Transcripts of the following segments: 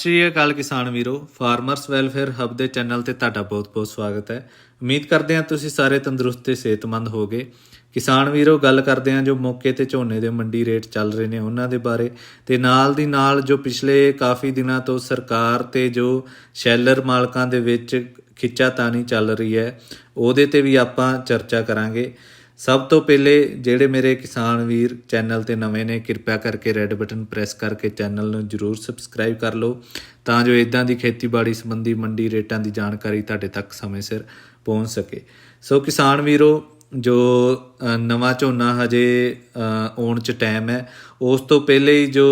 ਸ਼੍ਰੀ ਅਕਾਲ ਕਿਸਾਨ ਵੀਰੋ ਫਾਰਮਰਸ ਵੈਲਫੇਅਰ ਹੱਬ ਦੇ ਚੈਨਲ ਤੇ ਤੁਹਾਡਾ ਬਹੁਤ-ਬਹੁਤ ਸਵਾਗਤ ਹੈ। ਉਮੀਦ ਕਰਦੇ ਹਾਂ ਤੁਸੀਂ ਸਾਰੇ ਤੰਦਰੁਸਤ ਤੇ ਸਿਹਤਮੰਦ ਹੋਗੇ। ਕਿਸਾਨ ਵੀਰੋ, ਗੱਲ ਕਰਦੇ ਹਾਂ ਜੋ ਮੌਕੇ ਤੇ ਝੋਨੇ ਦੇ ਮੰਡੀ ਰੇਟ ਚੱਲ ਰਹੇ ਨੇ ਉਹਨਾਂ ਦੇ ਬਾਰੇ ਤੇ ਨਾਲ ਦੀ ਨਾਲ ਜੋ ਪਿਛਲੇ ਕਾਫੀ ਦਿਨਾਂ ਤੋਂ ਸਰਕਾਰ ਤੇ ਜੋ ਸ਼ੈਲਰ ਮਾਲਕਾਂ ਦੇ ਵਿੱਚ ਖਿੱਚਾਤਾਣੀ ਚੱਲ ਰਹੀ ਹੈ, ਉਹਦੇ ਤੇ ਵੀ ਆਪਾਂ ਚਰਚਾ ਕਰਾਂਗੇ। ਸਭ ਤੋਂ ਪਹਿਲੇ ਜਿਹੜੇ ਮੇਰੇ ਕਿਸਾਨ ਵੀਰ ਚੈਨਲ ਤੇ ਨਵੇਂ ਨੇ, ਕਿਰਪਾ ਕਰਕੇ ਰੈੱਡ ਬਟਨ ਪ੍ਰੈਸ ਕਰਕੇ ਚੈਨਲ ਨੂੰ ਜਰੂਰ ਸਬਸਕ੍ਰਾਈਬ ਕਰ ਲਓ। ਤਾਂ ਜੋ ਇਦਾਂ ਦੀ ਖੇਤੀਬਾੜੀ ਸੰਬੰਧੀ ਮੰਡੀ ਰੇਟਾਂ ਦੀ ਜਾਣਕਾਰੀ ਤੁਹਾਡੇ ਤੱਕ ਸਮੇਂ ਸਿਰ ਪਹੁੰਚ ਸਕੇ। ਸੋ ਕਿਸਾਨ ਵੀਰੋ, ਜੋ ਨਵਾਂ ਝੋਨਾ ਹਜੇ ਆਉਣ ਚ ਟਾਈਮ ਹੈ, ਉਸ ਤੋਂ ਪਹਿਲੇ ਹੀ ਜੋ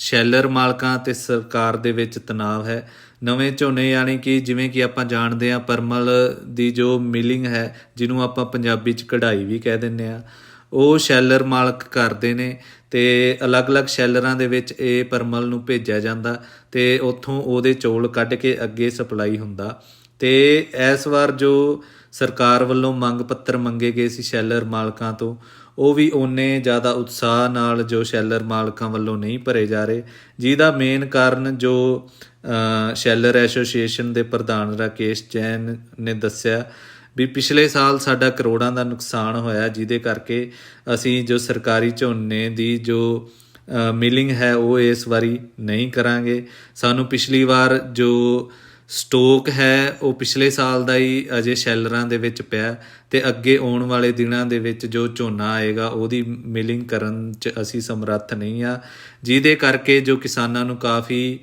ਸ਼ੈਲਰ ਮਾਲਕਾਂ ਤੇ ਸਰਕਾਰ ਦੇ ਵਿੱਚ ਤਣਾਅ ਹੈ। ਨਵੇਂ ਝੋਨੇ ਯਾਨੀ ਕਿ ਜਿਵੇਂ ਕਿ ਆਪਾਂ ਜਾਣਦੇ ਆ ਪਰਮਲ ਦੀ ਜੋ ਮਿਲਿੰਗ ਹੈ, ਜਿਹਨੂੰ ਆਪਾਂ ਪੰਜਾਬੀ ਚ ਕਢਾਈ ਵੀ ਕਹਿ ਦਿੰਦੇ ਆ ਉਹ ਸ਼ੈਲਰ ਮਾਲਕ ਕਰਦੇ ਨੇ ਤੇ ਅਲੱਗ-ਅਲੱਗ ਸ਼ੈਲਰਾਂ ਦੇ ਵਿੱਚ ਇਹ ਪਰਮਲ ਨੂੰ ਭੇਜਿਆ ਜਾਂਦਾ ਤੇ ਉੱਥੋਂ ਉਹਦੇ ਚੌਲ ਕੱਢ ਕੇ ਅੱਗੇ ਸਪਲਾਈ ਹੁੰਦਾ। ਤੇ ਇਸ ਵਾਰ ਜੋ ਸਰਕਾਰ ਵੱਲੋਂ ਮੰਗ ਪੱਤਰ ਮੰਗੇ ਗਏ ਸੀ ਸ਼ੈਲਰ ਮਾਲਕਾਂ ਤੋਂ ਉਹ ਵੀ ਓਨੇ ਜ਼ਿਆਦਾ ਉਤਸ਼ਾਹ ਨਾਲ ਜੋ ਸ਼ੈਲਰ ਮਾਲਕਾਂ ਵੱਲੋਂ ਨਹੀਂ ਭਰੇ ਜਾ ਰਹੇ, ਜਿਹਦਾ ਮੇਨ ਕਾਰਨ ਜੋ ਸ਼ੈਲਰ ਐਸੋਸੀਏਸ਼ਨ ਦੇ ਪ੍ਰਧਾਨ ਰਾਕੇਸ਼ ਜੈਨ ਨੇ ਦੱਸਿਆ ਵੀ ਪਿਛਲੇ ਸਾਲ ਸਾਡਾ ਕਰੋੜਾਂ ਦਾ ਨੁਕਸਾਨ ਹੋਇਆ, ਜਿਹਦੇ ਕਰਕੇ ਅਸੀਂ ਜੋ ਸਰਕਾਰੀ ਝੋਨੇ ਦੀ ਜੋ ਮਿਲਿੰਗ ਹੈ, ਉਹ ਇਸ ਵਾਰੀ ਨਹੀਂ ਕਰਾਂਗੇ। ਸਾਨੂੰ ਪਿਛਲੀ ਵਾਰ ਜੋ ਸਟੋਕ ਹੈ, ਉਹ ਪਿਛਲੇ ਸਾਲ ਦਾ ਹੀ ਅਜੇ ਸ਼ੈਲਰਾਂ ਦੇ ਵਿੱਚ ਪਿਆ ਤੇ ਅੱਗੇ ਆਉਣ ਵਾਲੇ ਦਿਨਾਂ ਦੇ ਵਿੱਚ ਜੋ ਝੋਨਾ ਆਏਗਾ, ਉਹਦੀ ਮਿਲਿੰਗ ਕਰਨ ਚ ਅਸੀਂ ਸਮਰੱਥ ਨਹੀਂ ਆ ਜਿਹਦੇ ਕਰਕੇ ਜੋ ਕਿਸਾਨਾਂ ਨੂੰ ਕਾਫੀ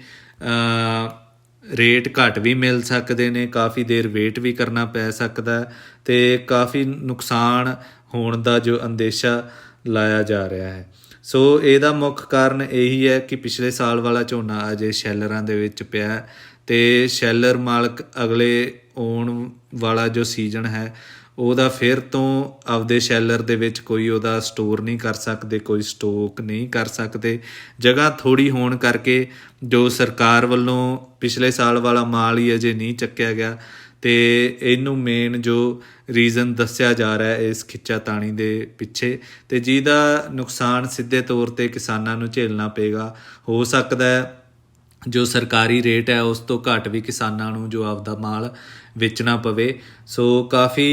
ਰੇਟ ਘੱਟ ਵੀ ਮਿਲ ਸਕਦੇ ਨੇ, ਕਾਫੀ ਦੇਰ ਵੇਟ ਵੀ ਕਰਨਾ ਪੈ ਸਕਦਾ ਹੈ ਤੇ ਕਾਫੀ ਨੁਕਸਾਨ ਹੋਣ ਦਾ ਜੋ ਅੰਦੇਸ਼ਾ ਲਾਇਆ ਜਾ ਰਿਹਾ ਹੈ। ਸੋ ਇਹਦਾ ਮੁੱਖ ਕਾਰਨ ਇਹੀ ਹੈ ਕਿ ਪਿਛਲੇ ਸਾਲ ਵਾਲਾ ਝੋਨਾ ਅਜੇ ਸ਼ੈਲਰਾਂ ਦੇ ਵਿੱਚ ਪਿਆ ਤੇ ਸ਼ੈਲਰ ਮਾਲਕ ਅਗਲੇ ਆਉਣ ਵਾਲਾ ਜੋ ਸੀਜ਼ਨ ਹੈ, ਉਹਦਾ ਫਿਰ ਤੋਂ ਆਪਦੇ ਸ਼ੈਲਰ ਦੇ ਵਿੱਚ ਕੋਈ ਉਹਦਾ ਸਟੋਰ ਨਹੀਂ ਕਰ ਸਕਦੇ, ਕੋਈ ਸਟੋਕ ਨਹੀਂ ਕਰ ਸਕਦੇ। ਜਗ੍ਹਾ ਥੋੜੀ ਹੋਣ ਕਰਕੇ ਜੋ ਸਰਕਾਰ ਵੱਲੋਂ ਪਿਛਲੇ ਸਾਲ ਵਾਲਾ ਮਾਲ ਹੀ ਅਜੇ ਨਹੀਂ ਚੱਕਿਆ ਗਿਆ ਤੇ ਇਹਨੂੰ ਮੇਨ ਜੋ ਰੀਜ਼ਨ ਦੱਸਿਆ ਜਾ ਰਿਹਾ ਹੈ ਇਸ ਖਿੱਚਾਤਾਣੀ ਦੇ ਪਿੱਛੇ ਤੇ ਜਿਹਦਾ ਨੁਕਸਾਨ ਸਿੱਧੇ ਤੌਰ ਤੇ ਕਿਸਾਨਾਂ ਨੂੰ ਝੇਲਣਾ ਪਏਗਾ। ਹੋ ਸਕਦਾ ਹੈ ਜੋ ਸਰਕਾਰੀ ਰੇਟ ਹੈ, ਉਸ ਤੋਂ ਘੱਟ ਵੀ ਕਿਸਾਨਾਂ ਨੂੰ ਜੋ ਆਪਦਾ ਮਾਲ ਵੇਚਣਾ ਪਵੇ। ਸੋ ਕਾਫੀ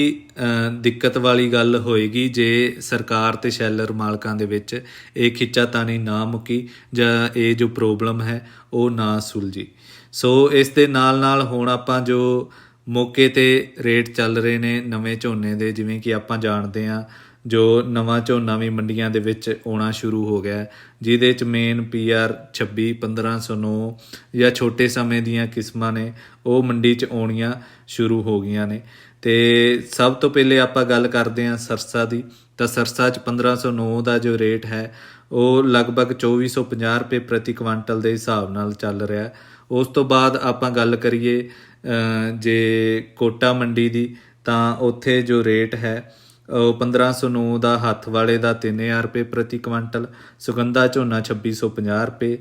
ਦਿੱਕਤ ਵਾਲੀ ਗੱਲ ਹੋਏਗੀ ਜੇ ਸਰਕਾਰ ਤੇ ਸ਼ੈਲਰ ਮਾਲਕਾਂ ਦੇ ਵਿੱਚ ਇਹ ਖਿੱਚਾਤਾਣੀ ਨਾ ਮੁੱਕੀ ਜਾਂ ਇਹ ਜੋ ਪ੍ਰੋਬਲਮ ਹੈ, ਉਹ ਨਾ ਸੁਲਝੀ। ਸੋ ਇਸ ਦੇ ਨਾਲ ਨਾਲ ਹੁਣ ਆਪਾਂ ਜੋ ਮੌਕੇ ਤੇ ਰੇਟ ਚੱਲ ਰਹੇ ਨੇ ਨਵੇਂ ਝੋਨੇ ਦੇ, ਜਿਵੇਂ ਕਿ ਆਪਾਂ ਜਾਣਦੇ ਹਾਂ ਜੋ ਨਵਾਂ ਝੋਨਾ ਵੀ ਮੰਡੀਆਂ ਦੇ ਵਿੱਚ ਆਉਣਾ ਸ਼ੁਰੂ ਹੋ ਗਿਆ ਜਿਹਦੇ ਚ ਮੇਨ ਪੀਆਰ 26 1509 ਜਾਂ ਛੋਟੇ ਸਮੇਂ ਦੀਆਂ ਕਿਸਮਾਂ ਨੇ, ਉਹ ਮੰਡੀ ਚ ਆਉਣੀਆਂ ਸ਼ੁਰੂ ਹੋ ਗਈਆਂ ਨੇ। ਤੇ ਸਭ ਤੋਂ ਪਹਿਲੇ ਆਪਾਂ ਗੱਲ ਕਰਦੇ ਹਾਂ ਸਰਸਾ ਦੀ। ਤਾਂ ਸਰਸਾ ਚ 1509 ਦਾ ਜੋ ਰੇਟ ਹੈ, ਉਹ ਲਗਭਗ 2450 ਰੁਪਏ ਪ੍ਰਤੀ ਕੁਆਂਟਲ ਦੇ ਹਿਸਾਬ ਨਾਲ ਚੱਲ ਰਿਹਾ ਉਸ ਤੋਂ ਬਾਅਦ ਆਪਾਂ ਗੱਲ ਕਰੀਏ ਜੇ ਕੋਟਾ ਮੰਡੀ ਦੀ, ਤਾਂ ਉੱਥੇ ਜੋ ਰੇਟ ਹੈ 1509 ਦਾ ਹੱਥ ਵਾਲੇ ਦਾ 3000 ਰੁਪਏ ਪ੍ਰਤੀ ਕੁਆਂਟਲ ਸੁਗੰਧਾ ਝੋਨਾ 2650 ਰੁਪਏ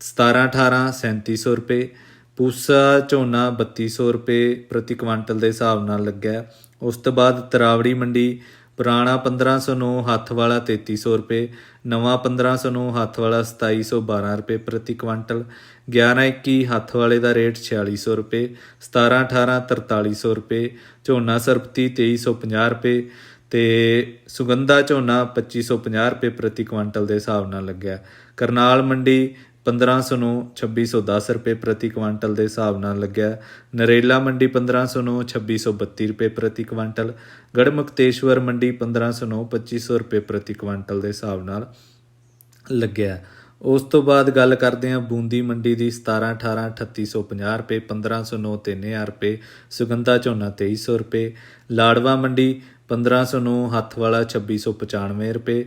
17 18 3700 ਰੁਪਏ, ਪੂਸਾ ਝੋਨਾ 3200 ਰੁਪਏ ਪ੍ਰਤੀ ਕੁਆਂਟਲ ਦੇ ਹਿਸਾਬ ਨਾਲ ਲੱਗਿਆ। ਉਸ ਤੋਂ ਬਾਅਦ ਤਰਾਵੜੀ ਮੰਡੀ, ਪੁਰਾਣਾ 1509 ਹੱਥ ਵਾਲਾ 3300 ਰੁਪਏ, ਨਵਾਂ 1509 ਹੱਥ ਵਾਲਾ 2712 ਰੁਪਏ ਪ੍ਰਤੀ ਕੁਆਂਟਲ 1121 ਹੱਥ ਵਾਲੇ ਦਾ ਰੇਟ 4600 ਰੁਪਏ 17 18 4300 ਰੁਪਏ, ਝੋਨਾ ਸਰਪਤੀ 2350 ਰੁਪਏ ਤੇ ਸੁਗੰਧਾ ਝੋਨਾ 2550 ਰੁਪਏ ਪ੍ਰਤੀ ਕੁਆਂਟਲ ਦੇ ਹਿਸਾਬ ਨਾਲ ਲੱਗਿਆ। ਕਰਨਾਲ ਮੰਡੀ 1509 2610 ਰੁਪਏ ਪ੍ਰਤੀ ਕੁਆਂਟਲ ਦੇ ਹਿਸਾਬ ਨਾਲ ਲੱਗਿਆ। ਨਰੇਲਾ ਮੰਡੀ 1509 2632 ਰੁਪਏ ਪ੍ਰਤੀ ਕੁਆਂਟਲ। ਗੜਮੁਕਤੇਸ਼ਵਰ ਮੰਡੀ 1509 2500 ਰੁਪਏ ਪ੍ਰਤੀ ਕੁਆਂਟਲ ਦੇ ਹਿਸਾਬ ਨਾਲ ਲੱਗਿਆ। ਉਸ ਤੋਂ ਬਾਅਦ ਗੱਲ ਕਰਦੇ ਹਾਂ ਬੂੰਦੀ ਮੰਡੀ ਦੀ 17 18 3850 ਰੁਪਏ 1509 3000 ਰੁਪਏ, ਸੁਗੰਧਾ ਝੋਨਾ 2300 ਰੁਪਏ, ਲਾੜਵਾ ਮੰਡੀ 1509 ਹੱਥ ਵਾਲਾ 2695 ਰੁਪਏ,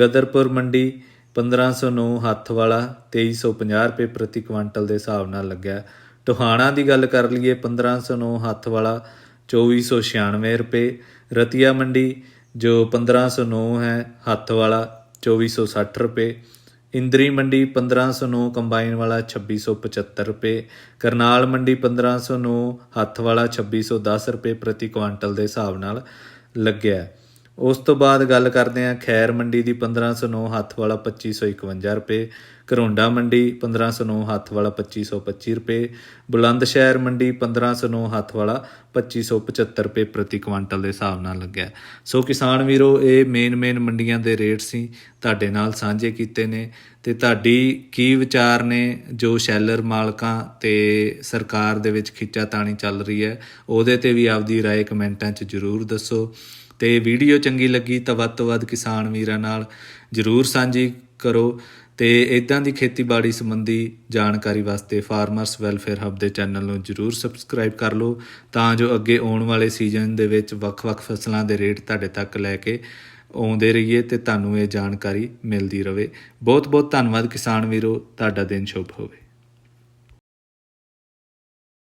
ਗਦਰਪੁਰ ਮੰਡੀ 1509 ਹੱਥ ਵਾਲਾ 2350 ਰੁਪਏ ਪ੍ਰਤੀ ਕੁਇੰਟਲ ਦੇ ਹਿਸਾਬ ਨਾਲ ਲੱਗਿਆ। ਟੋਹਾਣਾ ਦੀ ਗੱਲ ਕਰ ਲਈਏ 1509 ਹੱਥ ਵਾਲਾ 2496 ਰੁਪਏ, ਰਤੀਆ ਮੰਡੀ ਜੋ 1509 ਹੈ ਹੱਥ ਵਾਲਾ 2460 ਰੁਪਏ ਇੰਦਰੀ ਮੰਡੀ 1509 ਕੰਬਾਈਨ ਵਾਲਾ 2675 ਰੁਪਏ, ਕਰਨਾਲ ਮੰਡੀ 1509 ਹੱਥ ਵਾਲਾ 2610 ਰੁਪਏ ਪ੍ਰਤੀ ਕੁਆਂਟਲ ਦੇ ਹਿਸਾਬ ਨਾਲ ਲੱਗਿਆ। ਉਸ ਤੋਂ ਬਾਅਦ ਗੱਲ ਕਰਦੇ ਹਾਂ ਖੈਰ ਮੰਡੀ ਦੀ 1509 ਹੱਥ ਵਾਲਾ 2551 ਰੁਪਏ ਕਰੋਂਡਾ ਮੰਡੀ 1509 ਹੱਥ ਵਾਲਾ 2525 ਰੁਪਏ ਬੁਲੰਦ ਸ਼ਹਿਰ ਮੰਡੀ 1509 ਹੱਥ ਵਾਲਾ 2575 ਰੁਪਏ ਪ੍ਰਤੀ ਕੁਆਂਟਲ ਦੇ ਹਿਸਾਬ ਨਾਲ ਲੱਗਿਆ ਸੋ ਕਿਸਾਨ ਵੀਰੋ ਇਹ ਮੇਨ ਮੇਨ ਮੰਡੀਆਂ ਦੇ ਰੇਟ ਸੀ ਤੁਹਾਡੇ ਨਾਲ ਸਾਂਝੇ ਕੀਤੇ ਨੇ ਤੇ ਤੁਹਾਡੀ ਕੀ ਵਿਚਾਰ ਨੇ ਜੋ ਸ਼ੈਲਰ ਮਾਲਕਾਂ ਤੇ ਸਰਕਾਰ ਦੇ ਵਿੱਚ ਖਿੱਚਾਤਾਣੀ ਚੱਲ ਰਹੀ ਹੈ ਉਹਦੇ ਤੇ ਵੀ ਆਪਦੀ رائے ਕਮੈਂਟਾਂ 'ਚ ਜਰੂਰ ਦੱਸੋ ਤੇ ਵੀਡੀਓ ਚੰਗੀ ਲੱਗੀ ਤਾਂ ਵੱਧ ਤੋਂ ਵੱਧ ਕਿਸਾਨ ਵੀਰਾਂ ਨਾਲ ਜਰੂਰ ਸਾਂਝੀ ਕਰੋ ਤੇ ਇਦਾਂ ਦੀ ਖੇਤੀਬਾੜੀ ਸੰਬੰਧੀ ਜਾਣਕਾਰੀ ਵਾਸਤੇ ਫਾਰਮਰਸ ਵੈਲਫੇਅਰ ਹੱਬ ਦੇ ਚੈਨਲ ਨੂੰ ਜਰੂਰ ਸਬਸਕ੍ਰਾਈਬ ਕਰ ਲਓ, ਤਾਂ ਜੋ ਅੱਗੇ ਆਉਣ ਵਾਲੇ ਸੀਜ਼ਨ ਦੇ ਵਿੱਚ ਵੱਖ-ਵੱਖ ਫਸਲਾਂ ਦੇ ਰੇਟ ਤੁਹਾਡੇ ਤੱਕ ਲੈ ਕੇ ਆਉਂਦੇ ਰਹੀਏ ਤੇ ਤੁਹਾਨੂੰ ਇਹ ਜਾਣਕਾਰੀ ਮਿਲਦੀ ਰਹੇ। ਬਹੁਤ ਬਹੁਤ ਧੰਨਵਾਦ ਕਿਸਾਨ ਵੀਰੋ, ਤੁਹਾਡਾ ਦਿਨ ਸ਼ੁਭ ਹੋਵੇ।